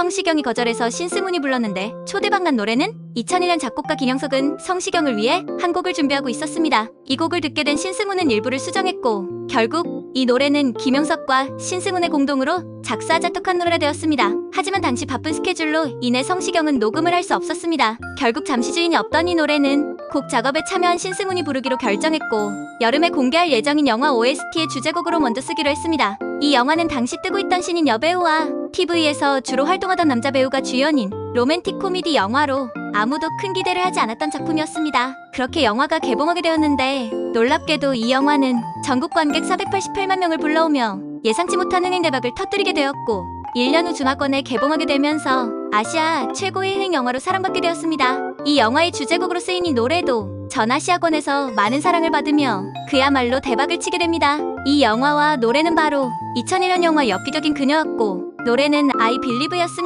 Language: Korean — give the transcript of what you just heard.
성시경이 거절해서 신승훈이 불렀는데 초대박난 노래는 2001년 작곡가 김영석은 성시경을 위해 한 곡을 준비하고 있었습니다. 이 곡을 듣게 된 신승훈은 일부를 수정했고 결국 이 노래는 김영석과 신승훈의 공동으로 작사 작곡한 노래가 되었습니다. 하지만 당시 바쁜 스케줄로 인해 성시경은 녹음을 할 수 없었습니다. 결국 잠시 주인이 없던 이 노래는 곡 작업에 참여한 신승훈이 부르기로 결정했고 여름에 공개할 예정인 영화 OST의 주제곡으로 먼저 쓰기로 했습니다. 이 영화는 당시 뜨고 있던 신인 여배우와 TV에서 주로 활동하던 남자 배우가 주연인 로맨틱 코미디 영화로 아무도 큰 기대를 하지 않았던 작품이었습니다. 그렇게 영화가 개봉하게 되었는데 놀랍게도 이 영화는 전국 관객 488만 명을 불러오며 예상치 못한 흥행 대박을 터뜨리게 되었고 1년 후 중화권에 개봉하게 되면서 아시아 최고의 흥행 영화로 사랑받게 되었습니다. 이 영화의 주제곡으로 쓰인 이 노래도 전 아시아권에서 많은 사랑을 받으며 그야말로 대박을 치게 됩니다. 이 영화와 노래는 바로 2001년 영화 엽기적인 그녀였고 노래는 I Believe였습니다.